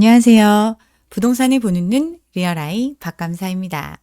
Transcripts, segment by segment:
안녕하세요. 부동산이 보는 눈 리얼아이 박감사입니다.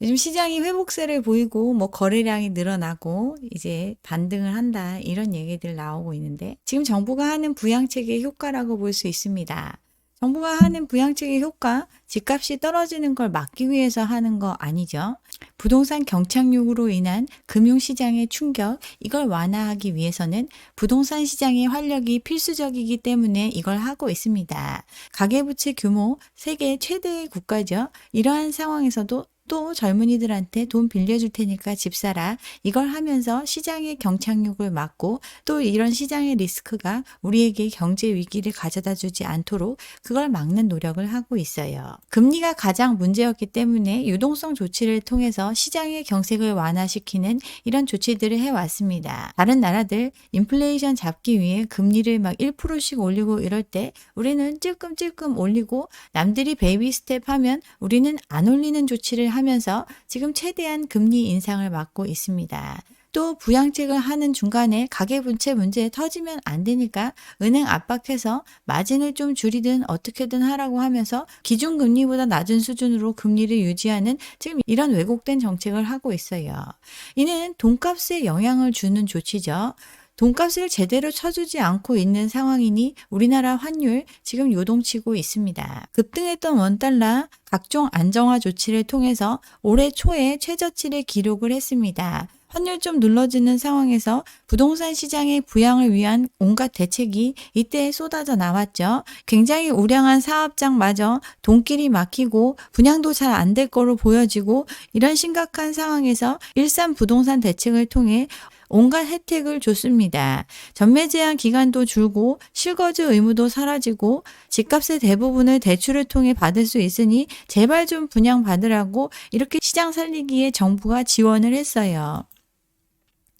요즘 시장이 회복세를 보이고 뭐 거래량이 늘어나고 이제 반등을 한다 이런 얘기들 나오고 있는데 지금 정부가 하는 부양책의 효과라고 볼 수 있습니다. 정부가 하는 부양책의 효과, 집값이 떨어지는 걸 막기 위해서 하는 거 아니죠. 부동산 경착륙으로 인한 금융시장의 충격, 이걸 완화하기 위해서는 부동산 시장의 활력이 필수적이기 때문에 이걸 하고 있습니다. 가계부채 규모 세계 최대의 국가죠. 이러한 상황에서도 또 젊은이들한테 돈 빌려줄 테니까 집 사라. 이걸 하면서 시장의 경착륙을 막고 또 이런 시장의 리스크가 우리에게 경제 위기를 가져다 주지 않도록 그걸 막는 노력을 하고 있어요. 금리가 가장 문제였기 때문에 유동성 조치를 통해서 시장의 경색을 완화시키는 이런 조치들을 해왔습니다. 다른 나라들 인플레이션 잡기 위해 금리를 막 1%씩 올리고 이럴 때 우리는 찔끔찔끔 올리고 남들이 베이비 스텝 하면 우리는 안 올리는 조치를 하면 서 지금 최대한 금리 인상을 막고 있습니다. 또 부양책을 하는 중간에 가계분채 문제 터지면 안 되니까 은행 압박해서 마진을 좀 줄이든 어떻게든 하라고 하면서 기준금리보다 낮은 수준으로 금리를 유지하는 지금 이런 왜곡된 정책을 하고 있어요. 이는 돈값에 영향을 주는 조치죠. 돈값을 제대로 쳐주지 않고 있는 상황이니 우리나라 환율 지금 요동치고 있습니다. 급등했던 원달러 각종 안정화 조치를 통해서 올해 초에 최저치를 기록을 했습니다. 환율 좀 눌러지는 상황에서 부동산 시장의 부양을 위한 온갖 대책이 이때 쏟아져 나왔죠. 굉장히 우량한 사업장마저 돈길이 막히고 분양도 잘 안 될 거로 보여지고 이런 심각한 상황에서 일산 부동산 대책을 통해 온갖 혜택을 줬습니다. 전매 제한 기간도 줄고 실거주 의무도 사라지고 집값의 대부분을 대출을 통해 받을 수 있으니 제발 좀 분양 받으라고 이렇게 시장 살리기에 정부가 지원을 했어요.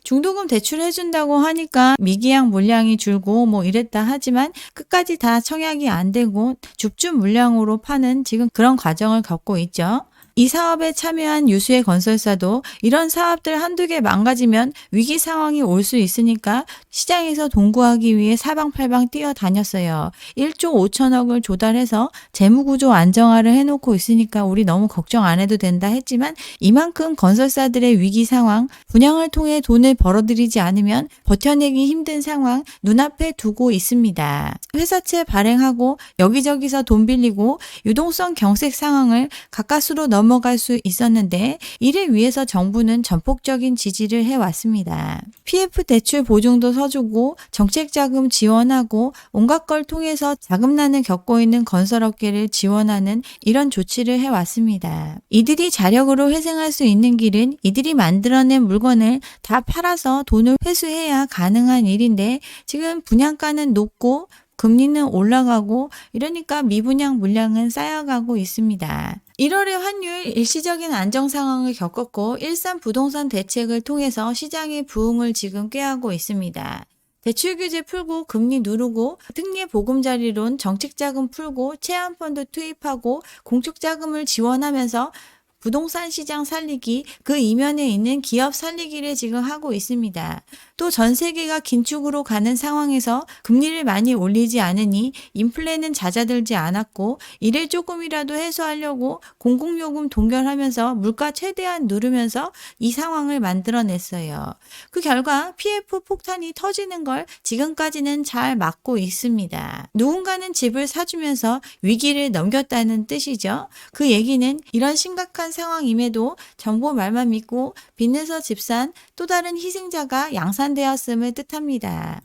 중도금 대출해준다고 하니까 미기약 물량이 줄고 뭐 이랬다 하지만 끝까지 다 청약이 안 되고 줍줍 물량으로 파는 지금 그런 과정을 겪고 있죠. 이 사업에 참여한 유수의 건설사도 이런 사업들 한두 개 망가지면 위기 상황이 올 수 있으니까 시장에서 동구하기 위해 사방팔방 뛰어다녔어요. 1조 5천억을 조달해서 재무구조 안정화를 해놓고 있으니까 우리 너무 걱정 안 해도 된다 했지만 이만큼 건설사들의 위기 상황, 분양을 통해 돈을 벌어들이지 않으면 버텨내기 힘든 상황 눈앞에 두고 있습니다. 회사채 발행하고 여기저기서 돈 빌리고 유동성 경색 상황을 가까스로 넘 넘어갈 수 있었는데 이를 위해서 정부는 전폭적인 지지를 해왔습니다. PF 대출 보증도 서주고 정책 자금 지원하고 온갖 걸 통해서 자금난을 겪고 있는 건설업계를 지원하는 이런 조치를 해왔습니다. 이들이 자력으로 회생할 수 있는 길은 이들이 만들어낸 물건을 다 팔아서 돈을 회수해야 가능한 일인데 지금 분양가는 높고 금리는 올라가고 이러니까 미분양 물량은 쌓여가고 있습니다. 1월의 환율 일시적인 안정 상황을 겪었고 일산 부동산 대책을 통해서 시장의 부흥을 지금 꾀하고 있습니다. 대출 규제 풀고 금리 누르고 특례 보금자리론 정책자금 풀고 체안펀드 투입하고 공적자금을 지원하면서 부동산 시장 살리기 그 이면에 있는 기업 살리기를 지금 하고 있습니다. 또 전 세계가 긴축으로 가는 상황에서 금리를 많이 올리지 않으니 인플레는 잦아들지 않았고 이를 조금이라도 해소하려고 공공요금 동결하면서 물가 최대한 누르면서 이 상황을 만들어냈어요. 그 결과 PF 폭탄이 터지는 걸 지금까지는 잘 막고 있습니다. 누군가는 집을 사주면서 위기를 넘겼다는 뜻이죠. 그 얘기는 이런 심각한 상황임에도 정보 말만 믿고 빚내서 집산 또 다른 희생자가 양산 되었음을 뜻합니다.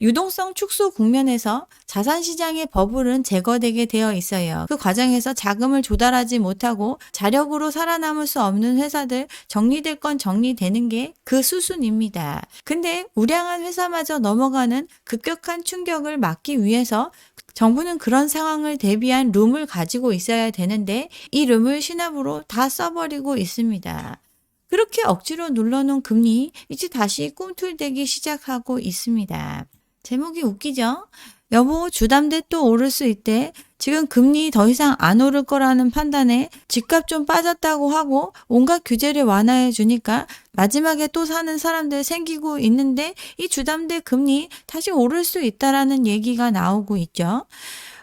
유동성 축소 국면에서 자산시장의 버블은 제거되게 되어 있어요. 그 과정에서 자금을 조달하지 못하고 자력으로 살아남을 수 없는 회사들 정리될 건 정리되는 게 그 수순입니다. 근데 우량한 회사마저 넘어가는 급격한 충격을 막기 위해서 정부는 그런 상황을 대비한 룸을 가지고 있어야 되는데 이 룸을 신압으로 다 써버리고 있습니다. 그렇게 억지로 눌러놓은 금리 이제 다시 꿈틀대기 시작하고 있습니다. 제목이 웃기죠? 여보, 주담대 또 오를 수 있대. 지금 금리 더 이상 안 오를 거라는 판단에 집값 좀 빠졌다고 하고 온갖 규제를 완화해 주니까 마지막에 또 사는 사람들 생기고 있는데 이 주담대 금리 다시 오를 수 있다라는 얘기가 나오고 있죠.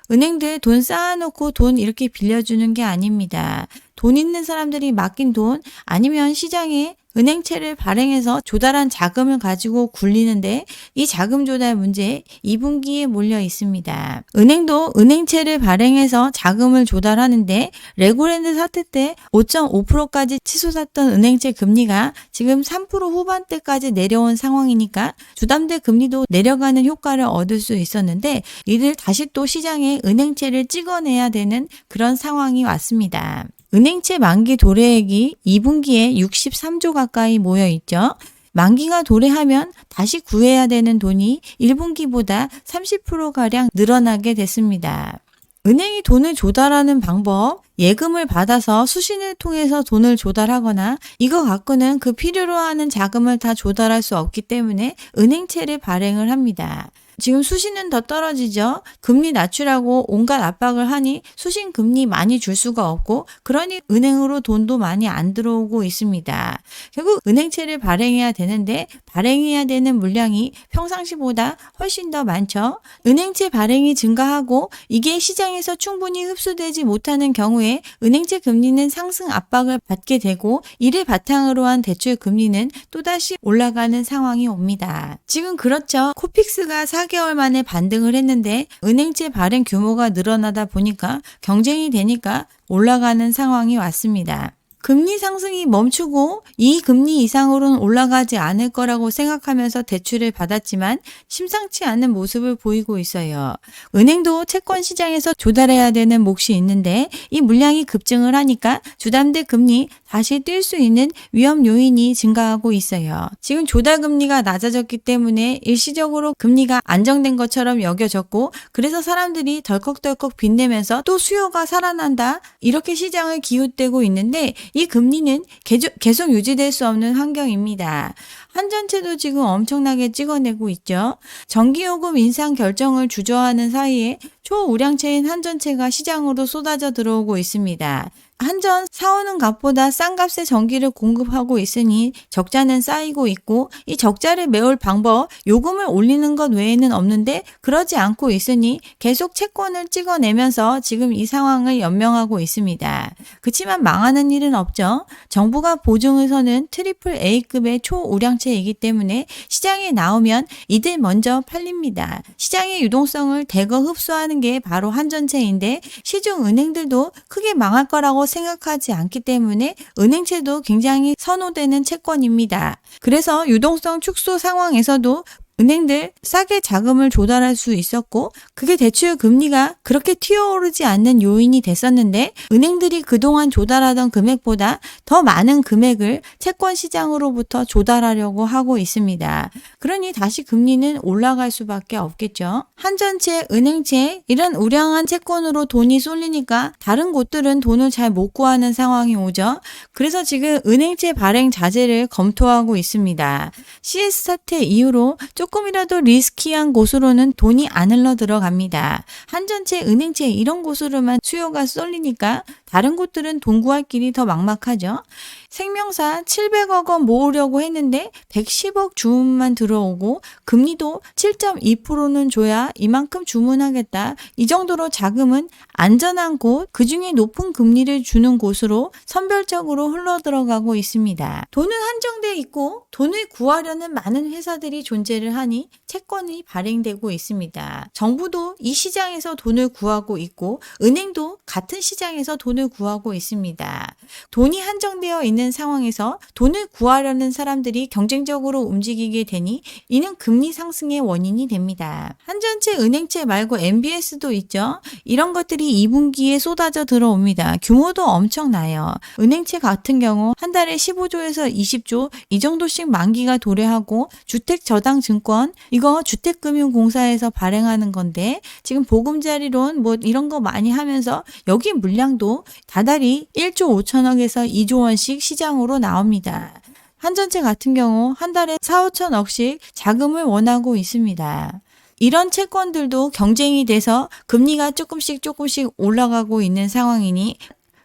은행들 돈 쌓아놓고 돈 이렇게 빌려주는 게 아닙니다. 돈 있는 사람들이 맡긴 돈 아니면 시장에 은행채를 발행해서 조달한 자금을 가지고 굴리는데 이 자금 조달 문제 2분기에 몰려 있습니다. 은행도 은행채를 발행해서 자금을 조달하는데 레고랜드 사태 때 5.5%까지 치솟았던 은행채 금리가 지금 3% 후반대까지 내려온 상황이니까 주담대 금리도 내려가는 효과를 얻을 수 있었는데 이들 다시 또 시장에 은행채를 찍어내야 되는 그런 상황이 왔습니다. 은행채 만기 도래액이 2분기에 63조 가까이 모여 있죠. 만기가 도래하면 다시 구해야 되는 돈이 1분기보다 30%가량 늘어나게 됐습니다. 은행이 돈을 조달하는 방법, 예금을 받아서 수신을 통해서 돈을 조달하거나 이거 갖고는 그 필요로 하는 자금을 다 조달할 수 없기 때문에 은행채를 발행을 합니다. 지금 수신은 더 떨어지죠. 금리 낮추라고 온갖 압박을 하니 수신 금리 많이 줄 수가 없고 그러니 은행으로 돈도 많이 안 들어오고 있습니다. 결국 은행채를 발행해야 되는데 발행해야 되는 물량이 평상시보다 훨씬 더 많죠. 은행채 발행이 증가하고 이게 시장에서 충분히 흡수되지 못하는 경우에 은행채 금리는 상승 압박을 받게 되고 이를 바탕으로 한 대출 금리는 또다시 올라가는 상황이 옵니다. 지금 그렇죠. 코픽스가 4 개월 만에 반등을 했는데 은행채 발행 규모가 늘어나다 보니까 경쟁이 되니까 올라가는 상황이 왔습니다. 금리 상승이 멈추고 이 금리 이상으로는 올라가지 않을 거라고 생각하면서 대출을 받았지만 심상치 않은 모습을 보이고 있어요. 은행도 채권 시장에서 조달해야 되는 몫이 있는데 이 물량이 급증을 하니까 주담대 금리 다시 뛸 수 있는 위험 요인이 증가하고 있어요. 지금 조달 금리가 낮아졌기 때문에 일시적으로 금리가 안정된 것처럼 여겨졌고 그래서 사람들이 덜컥덜컥 빚내면서 또 수요가 살아난다 이렇게 시장을 기웃대고 있는데 이 금리는 계속, 유지될 수 없는 환경입니다. 한전채도 지금 엄청나게 찍어내고 있죠. 전기요금 인상 결정을 주저하는 사이에 초우량채인 한전채가 시장으로 쏟아져 들어오고 있습니다. 한전 사오는 값보다 싼 값에 전기를 공급하고 있으니 적자는 쌓이고 있고 이 적자를 메울 방법 요금을 올리는 것 외에는 없는데 그러지 않고 있으니 계속 채권을 찍어내면서 지금 이 상황을 연명하고 있습니다. 그치만 망하는 일은 없죠. 정부가 보증을 서는 트리플 A급의 초우량채이기 때문에 시장에 나오면 이들 먼저 팔립니다. 시장의 유동성을 대거 흡수하는 게 바로 한전채인데 시중 은행들도 크게 망할 거라고 생각하지 않기 때문에 은행채도 굉장히 선호되는 채권입니다. 그래서 유동성 축소 상황에서도 은행들 싸게 자금을 조달할 수 있었고 그게 대출 금리가 그렇게 튀어오르지 않는 요인이 됐었는데 은행들이 그동안 조달하던 금액보다 더 많은 금액을 채권 시장으로부터 조달하려고 하고 있습니다. 그러니 다시 금리는 올라갈 수밖에 없겠죠. 한전채, 은행채 이런 우량한 채권으로 돈이 쏠리니까 다른 곳들은 돈을 잘 못 구하는 상황이 오죠. 그래서 지금 은행채 발행 자제를 검토하고 있습니다. CS 사태 이후로 조 금이라도 리스키한 곳으로는 돈이 안 흘러 들어갑니다. 한전채, 은행채 이런 곳으로만 수요가 쏠리니까 다른 곳들은 돈 구할 길이 더 막막하죠. 생명사 700억 원 모으려고 했는데 110억 주문만 들어오고 금리도 7.2%는 줘야 이만큼 주문하겠다. 이 정도로 자금은 안전한 곳, 그 중에 높은 금리를 주는 곳으로 선별적으로 흘러 들어가고 있습니다. 돈은 한정돼 있고 돈을 구하려는 많은 회사들이 존재를 하니 채권이 발행되고 있습니다. 정부도 이 시장에서 돈을 구하고 있고 은행도 같은 시장에서 돈을 구하고 있습니다. 돈이 한정되어 있는 상황에서 돈을 구하려는 사람들이 경쟁적으로 움직이게 되니 이는 금리 상승의 원인이 됩니다. 한전채, 은행채 말고 MBS도 있죠. 이런 것들이 2분기에 쏟아져 들어옵니다. 규모도 엄청나요. 은행채 같은 경우 한 달에 15조에서 20조 이 정도씩 만기가 도래하고 주택 저당 증권 이거 주택금융공사에서 발행하는 건데 지금 보금자리론 뭐 이런 거 많이 하면서 여기 물량도 다달이 1조 5천억에서 2조 원씩 시장으로 나옵니다. 한전채 같은 경우 한 달에 4, 5천억씩 자금을 원하고 있습니다. 이런 채권들도 경쟁이 돼서 금리가 조금씩 조금씩 올라가고 있는 상황이니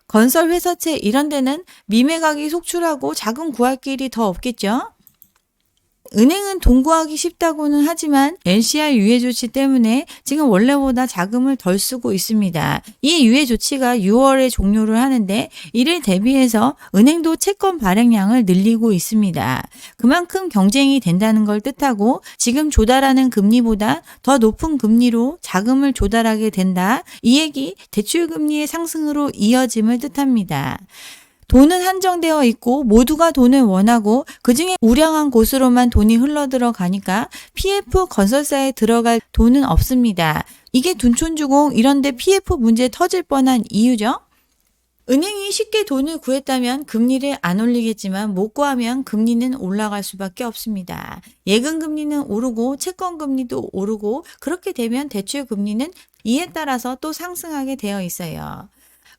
건설 회사채 이런 데는 미매각이 속출하고 자금 구할 길이 더 없겠죠? 은행은 동구하기 쉽다고는 하지만 LCR 유예 조치 때문에 지금 원래보다 자금을 덜 쓰고 있습니다. 이 유예 조치가 6월에 종료를 하는데 이를 대비해서 은행도 채권 발행량을 늘리고 있습니다. 그만큼 경쟁이 된다는 걸 뜻하고 지금 조달하는 금리보다 더 높은 금리로 자금을 조달하게 된다. 이 얘기 대출 금리의 상승으로 이어짐을 뜻합니다. 돈은 한정되어 있고 모두가 돈을 원하고 그중에 우량한 곳으로만 돈이 흘러들어 가니까 PF 건설사에 들어갈 돈은 없습니다. 이게 둔촌주공 이런데 PF 문제 터질 뻔한 이유죠. 은행이 쉽게 돈을 구했다면 금리를 안 올리겠지만 못 구하면 금리는 올라갈 수밖에 없습니다. 예금 금리는 오르고 채권 금리도 오르고 그렇게 되면 대출 금리는 이에 따라서 또 상승하게 되어 있어요.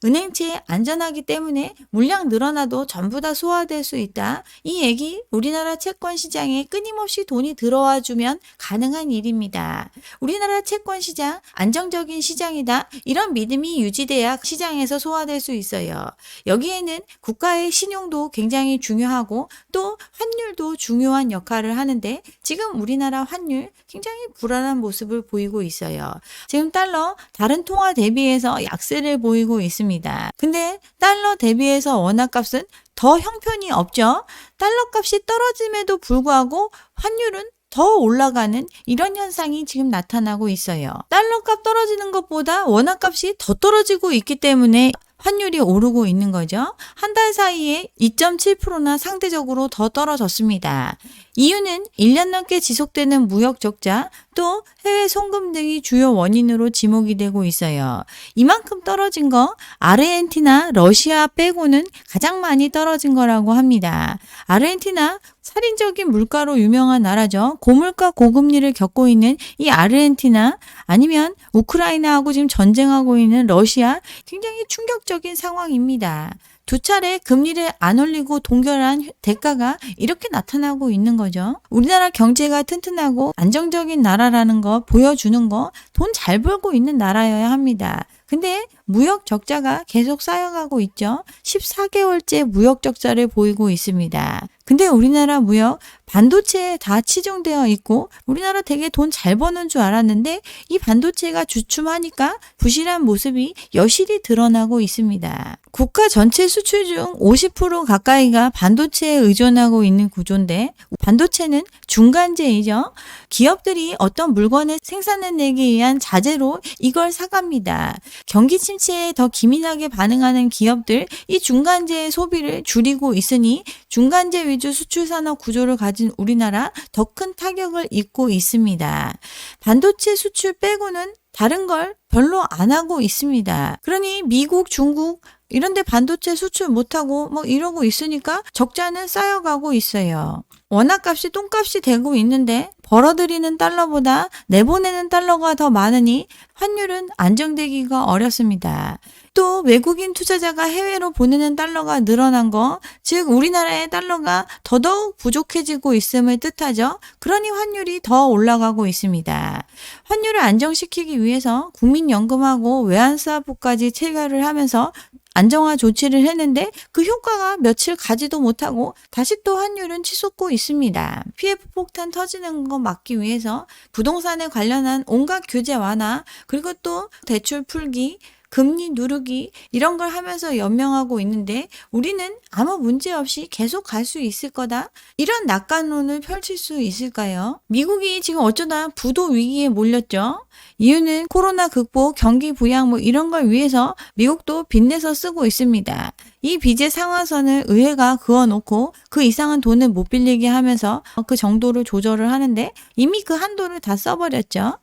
은행채 안전하기 때문에 물량 늘어나도 전부 다 소화될 수 있다. 이 얘기 우리나라 채권 시장에 끊임없이 돈이 들어와 주면 가능한 일입니다. 우리나라 채권 시장 안정적인 시장이다. 이런 믿음이 유지돼야 시장에서 소화될 수 있어요. 여기에는 국가의 신용도 굉장히 중요하고 또 환율도 중요한 역할을 하는데 지금 우리나라 환율 굉장히 불안한 모습을 보이고 있어요. 지금 달러 다른 통화 대비해서 약세를 보이고 있습니다. 근데 달러 대비해서 원화 값은 더 형편이 없죠. 달러 값이 떨어짐에도 불구하고 환율은 더 올라가는 이런 현상이 지금 나타나고 있어요. 달러 값 떨어지는 것보다 원화 값이 더 떨어지고 있기 때문에 환율이 오르고 있는 거죠. 한 달 사이에 2.7%나 상대적으로 더 떨어졌습니다. 이유는 1년 넘게 지속되는 무역 적자, 또 해외 송금 등이 주요 원인으로 지목이 되고 있어요. 이만큼 떨어진 거 아르헨티나, 러시아 빼고는 가장 많이 떨어진 거라고 합니다. 아르헨티나 살인적인 물가로 유명한 나라죠. 고물가 고금리를 겪고 있는 이 아르헨티나 아니면 우크라이나하고 지금 전쟁하고 있는 러시아 굉장히 충격적인 상황입니다. 두 차례 금리를 안 올리고 동결한 대가가 이렇게 나타나고 있는 거죠. 우리나라 경제가 튼튼하고 안정적인 나라라는 거 보여주는 거 돈 잘 벌고 있는 나라여야 합니다. 근데 무역 적자가 계속 쌓여가고 있죠. 14개월째 무역 적자를 보이고 있습니다. 근데 우리나라 무역 반도체에 다 치중되어 있고 우리나라 되게 돈 잘 버는 줄 알았는데 이 반도체가 주춤하니까 부실한 모습이 여실히 드러나고 있습니다. 국가 전체 수출 중 50% 가까이가 반도체에 의존하고 있는 구조인데 반도체는 중간재이죠. 기업들이 어떤 물건을 생산해내기 위한 자재로 이걸 사갑니다. 경기 침체에 더 기민하게 반응하는 기업들 이 중간재의 소비를 줄이고 있으니 중간재 위주 수출 산업 구조를 가진 우리나라 더 큰 타격을 입고 있습니다. 반도체 수출 빼고는 다른 걸 별로 안 하고 있습니다. 그러니 미국, 중국 이런데 반도체 수출 못하고 뭐 이러고 있으니까 적자는 쌓여가고 있어요. 원화값이 똥값이 되고 있는데 벌어들이는 달러보다 내보내는 달러가 더 많으니 환율은 안정되기가 어렵습니다. 또 외국인 투자자가 해외로 보내는 달러가 늘어난 거, 즉 우리나라의 달러가 더더욱 부족해지고 있음을 뜻하죠. 그러니 환율이 더 올라가고 있습니다. 환율을 안정시키기 위해서 국민연금하고 외환사업부까지 체결을 하면서 안정화 조치를 했는데 그 효과가 며칠 가지도 못하고 다시 또 환율은 치솟고 있습니다. PF 폭탄 터지는 거 막기 위해서 부동산에 관련한 온갖 규제 완화 그리고 또 대출 풀기 금리 누르기 이런 걸 하면서 연명하고 있는데 우리는 아무 문제 없이 계속 갈 수 있을 거다. 이런 낙관론을 펼칠 수 있을까요? 미국이 지금 어쩌다 부도 위기에 몰렸죠. 이유는 코로나 극복, 경기 부양 뭐 이런 걸 위해서 미국도 빚내서 쓰고 있습니다. 이 빚의 상한선을 의회가 그어놓고 그 이상은 돈을 못 빌리게 하면서 그 정도를 조절을 하는데 이미 그 한도를 다 써버렸죠.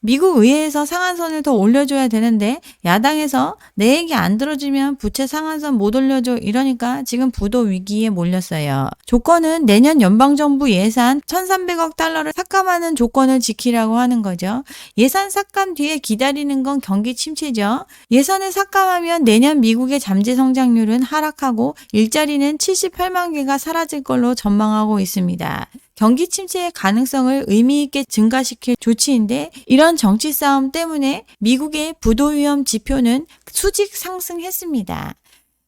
미국 의회에서 상한선을 더 올려줘야 되는데 야당에서 내 얘기 안 들어주면 부채 상한선 못 올려줘 이러니까 지금 부도 위기에 몰렸어요. 조건은 내년 연방정부 예산 1,300억 달러를 삭감하는 조건을 지키라고 하는 거죠. 예산 삭감 뒤에 기다리는 건 경기 침체죠. 예산을 삭감하면 내년 미국의 잠재 성장률은 하락하고 일자리는 78만 개가 사라질 걸로 전망하고 있습니다. 경기 침체의 가능성을 의미 있게 증가시킬 조치인데 이런 정치 싸움 때문에 미국의 부도 위험 지표는 수직 상승했습니다.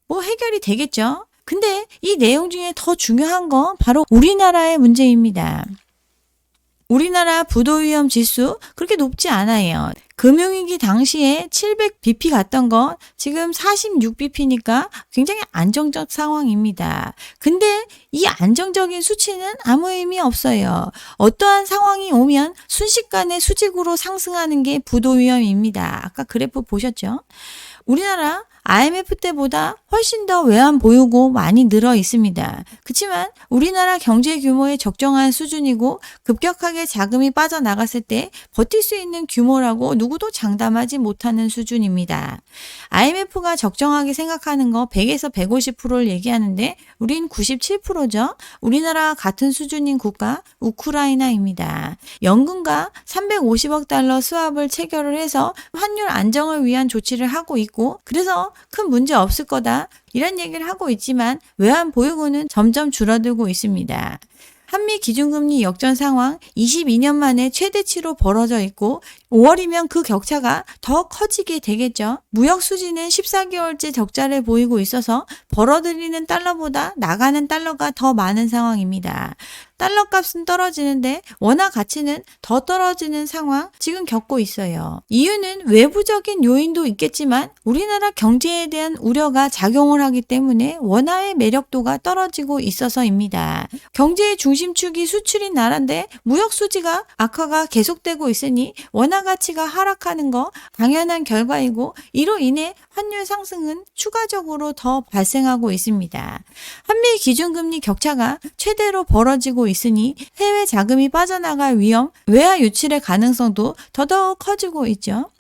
뭐 해결이 되겠죠? 근데 이 내용 중에 더 중요한 건 바로 우리나라의 문제입니다. 우리나라 부도 위험 지수 그렇게 높지 않아요. 금융위기 당시에 700bp 갔던 거 지금 46bp니까 굉장히 안정적 상황입니다. 근데 이 안정적인 수치는 아무 의미 없어요. 어떠한 상황이 오면 순식간에 수직으로 상승하는 게 부도 위험입니다. 아까 그래프 보셨죠? 우리나라 IMF 때보다 훨씬 더 외환 보유고 많이 늘어 있습니다. 그렇지만 우리나라 경제 규모의 적정한 수준이고 급격하게 자금이 빠져나갔을 때 버틸 수 있는 규모라고 누구도 장담하지 못하는 수준입니다. IMF가 적정하게 생각하는 거 100에서 150%를 얘기하는데 우린 97%죠. 우리나라 같은 수준인 국가 우크라이나입니다. 연금과 350억 달러 수합을 체결을 해서 환율 안정을 위한 조치를 하고 있고 그래서 큰 문제 없을 거다. 이런 얘기를 하고 있지만 외환 보유고는 점점 줄어들고 있습니다. 한미 기준금리 역전 상황 22년 만에 최대치로 벌어져 있고 5월이면 그 격차가 더 커지게 되겠죠. 무역 수지는 14개월째 적자를 보이고 있어서 벌어들이는 달러보다 나가는 달러가 더 많은 상황입니다. 달러 값은 떨어지는데 원화 가치는 더 떨어지는 상황 지금 겪고 있어요. 이유는 외부적인 요인도 있겠지만 우리나라 경제에 대한 우려가 작용을 하기 때문에 원화의 매력도가 떨어지고 있어서입니다. 경제의 중심축이 수출인 나라인데 무역 수지가 악화가 계속되고 있으니 원화 가치가 하락하는 거 당연한 결과이고 이로 인해 환율 상승은 추가적으로 더 발생하고 있습니다. 한미 기준금리 격차가 최대로 벌어지고 있으니 해외 자금이 빠져나갈 위험, 외화 유출의 가능성도 더더욱 커지고 있죠.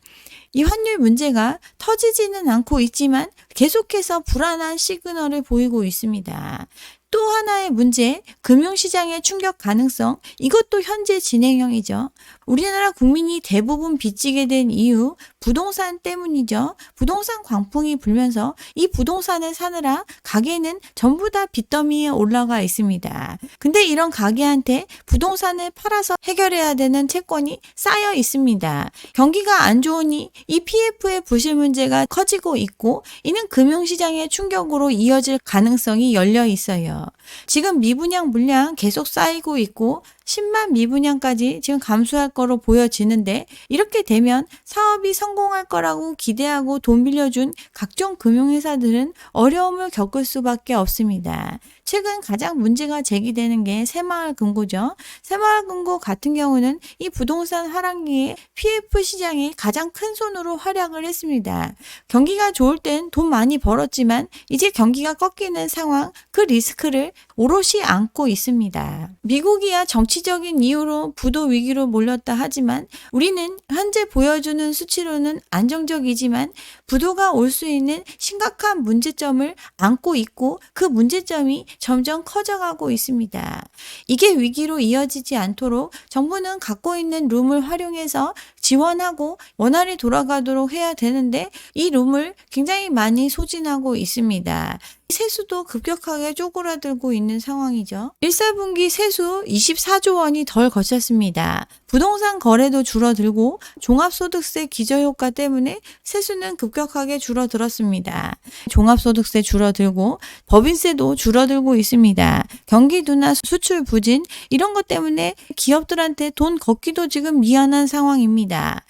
이 환율 문제가 터지지는 않고 있지만 계속해서 불안한 시그널을 보이고 있습니다. 또 하나의 문제, 금융시장의 충격 가능성, 이것도 현재 진행형이죠. 우리나라 국민이 대부분 빚지게 된 이유, 부동산 때문이죠. 부동산 광풍이 불면서 이 부동산을 사느라 가게는 전부 다 빚더미에 올라가 있습니다. 근데 이런 가게한테 부동산을 팔아서 해결해야 되는 채권이 쌓여 있습니다. 경기가 안 좋으니 이 PF의 부실 문제가 커지고 있고 이는 금융시장의 충격으로 이어질 가능성이 열려 있어요. 지금 미분양 물량 계속 쌓이고 있고 10만 미분양까지 지금 감소할 거로 보여지는데 이렇게 되면 사업이 성공할 거라고 기대하고 돈 빌려준 각종 금융회사들은 어려움을 겪을 수밖에 없습니다. 최근 가장 문제가 제기되는 게 새마을금고죠. 새마을금고 같은 경우는 이 부동산 하락기에 PF 시장이 가장 큰 손으로 활약을 했습니다. 경기가 좋을 땐 돈 많이 벌었지만 이제 경기가 꺾이는 상황 그 리스크를 오롯이 안고 있습니다. 미국이야 정치 적인 이유로 부도 위기로 몰렸다 하지만 우리는 현재 보여주는 수치로는 안정적이지만 부도가 올 수 있는 심각한 문제점을 안고 있고 그 문제점이 점점 커져가고 있습니다. 이게 위기로 이어지지 않도록 정부는 갖고 있는 룸을 활용해서 지원하고 원활히 돌아가도록 해야 되는데 이 룸을 굉장히 많이 소진하고 있습니다. 세수도 급격하게 쪼그라들고 있는 상황이죠. 1사분기 세수 24조 원이 덜 거쳤습니다. 부동산 거래도 줄어들고 종합소득세 기저효과 때문에 세수는 급격하게 줄어들었습니다. 종합소득세 줄어들고 법인세도 줄어들고 있습니다. 경기 둔화, 수출 부진 이런 것 때문에 기업들한테 돈 걷기도 지금 미안한 상황입니다.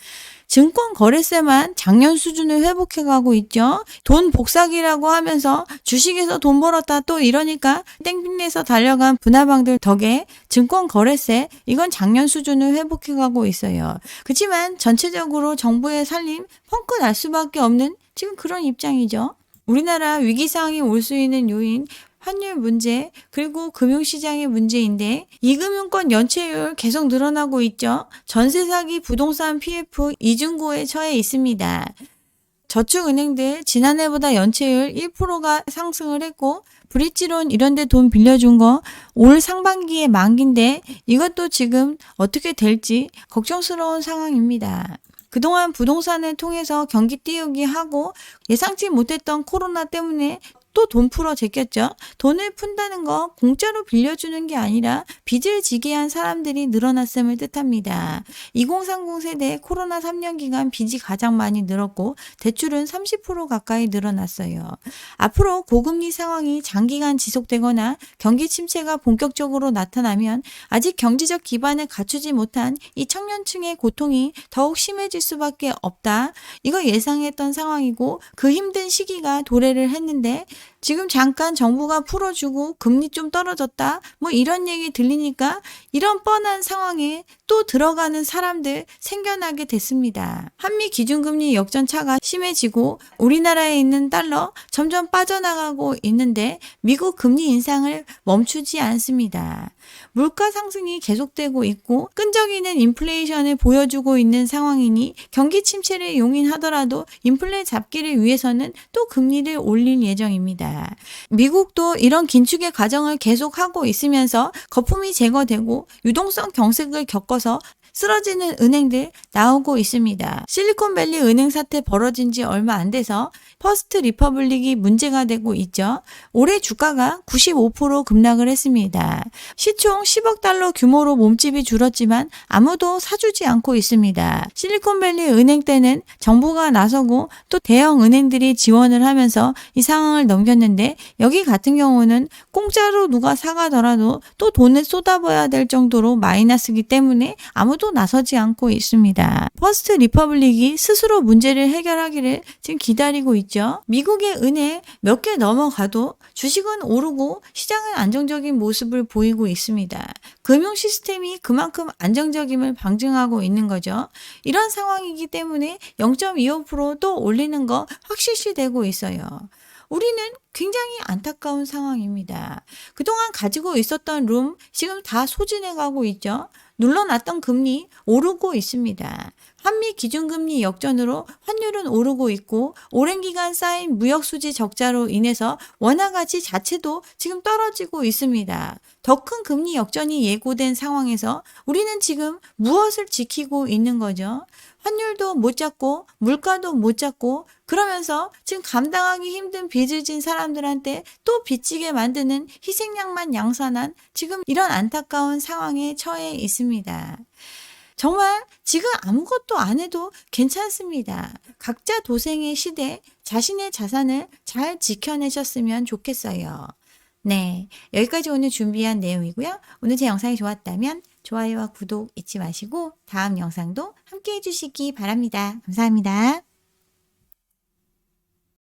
증권 거래세만 작년 수준을 회복해 가고 있죠. 돈 복사기라고 하면서 주식에서 돈 벌었다 또 이러니까 땡빙내서 달려간 분할방들 덕에 증권 거래세 이건 작년 수준을 회복해 가고 있어요. 그렇지만 전체적으로 정부의 살림 펑크 날 수밖에 없는 지금 그런 입장이죠. 우리나라 위기 상황이 올 수 있는 요인 환율 문제 그리고 금융시장의 문제인데 이금융권 연체율 계속 늘어나고 있죠. 전세 사기 부동산 PF 이중고에 처해 있습니다. 저축은행들 지난해보다 연체율 1%가 상승을 했고 브릿지론 이런 데 돈 빌려준 거 올 상반기에 만기인데 이것도 지금 어떻게 될지 걱정스러운 상황입니다. 그동안 부동산을 통해서 경기 띄우기 하고 예상치 못했던 코로나 때문에 또 돈 풀어 제꼈죠. 돈을 푼다는 거 공짜로 빌려주는 게 아니라 빚을 지게 한 사람들이 늘어났음을 뜻합니다. 2030 세대 코로나 3년 기간 빚이 가장 많이 늘었고 대출은 30% 가까이 늘어났어요. 앞으로 고금리 상황이 장기간 지속되거나 경기 침체가 본격적으로 나타나면 아직 경제적 기반을 갖추지 못한 이 청년층의 고통이 더욱 심해질 수밖에 없다. 이거 예상했던 상황이고 그 힘든 시기가 도래를 했는데 지금 잠깐 정부가 풀어주고 금리 좀 떨어졌다. 뭐 이런 얘기 들리니까 이런 뻔한 상황에 또 들어가는 사람들 생겨나게 됐습니다. 한미 기준금리 역전차가 심해지고 우리나라에 있는 달러 점점 빠져나가고 있는데 미국 금리 인상을 멈추지 않습니다. 물가 상승이 계속되고 있고 끈적이는 인플레이션을 보여주고 있는 상황이니 경기 침체를 용인하더라도 인플레 잡기를 위해서는 또 금리를 올릴 예정입니다. 미국도 이런 긴축의 과정을 계속하고 있으면서 거품이 제거되고 유동성 경색을 겪어서 쓰러지는 은행들 나오고 있습니다. 실리콘밸리 은행 사태 벌어진 지 얼마 안 돼서 퍼스트 리퍼블릭이 문제가 되고 있죠. 올해 주가가 95% 급락을 했습니다. 시총 10억 달러 규모로 몸집이 줄었지만 아무도 사주지 않고 있습니다. 실리콘밸리 은행 때는 정부가 나서고 또 대형 은행들이 지원을 하면서 이 상황을 넘겼는데 여기 같은 경우는 공짜로 누가 사가더라도 또 돈을 쏟아부어야 될 정도로 마이너스기 때문에 아무도 나서지 않고 있습니다. 퍼스트 리퍼블릭이 스스로 문제를 해결하기를 지금 기다리고 있죠. 미국의 은행 몇 개 넘어가도 주식은 오르고 시장은 안정적인 모습을 보이고 있습니다. 금융 시스템이 그만큼 안정적임을 방증하고 있는 거죠. 이런 상황이기 때문에 0.25%또 올리는 거 확실시 되고 있어요. 우리는 굉장히 안타까운 상황입니다. 그동안 가지고 있었던 룸 지금 다 소진해 가고 있죠. 눌러놨던 금리 오르고 있습니다. 한미 기준금리 역전으로 환율은 오르고 있고 오랜 기간 쌓인 무역 수지 적자로 인해서 원화 가치 자체도 지금 떨어지고 있습니다. 더 큰 금리 역전이 예고된 상황에서 우리는 지금 무엇을 지키고 있는 거죠? 환율도 못 잡고 물가도 못 잡고 그러면서 지금 감당하기 힘든 빚을 진 사람들한테 또 빚지게 만드는 희생양만 양산한 지금 이런 안타까운 상황에 처해 있습니다. 정말 지금 아무것도 안 해도 괜찮습니다. 각자 도생의 시대 자신의 자산을 잘 지켜내셨으면 좋겠어요. 네, 여기까지 오늘 준비한 내용이고요. 오늘 제 영상이 좋았다면 좋아요와 구독 잊지 마시고 다음 영상도 함께 해주시기 바랍니다. 감사합니다.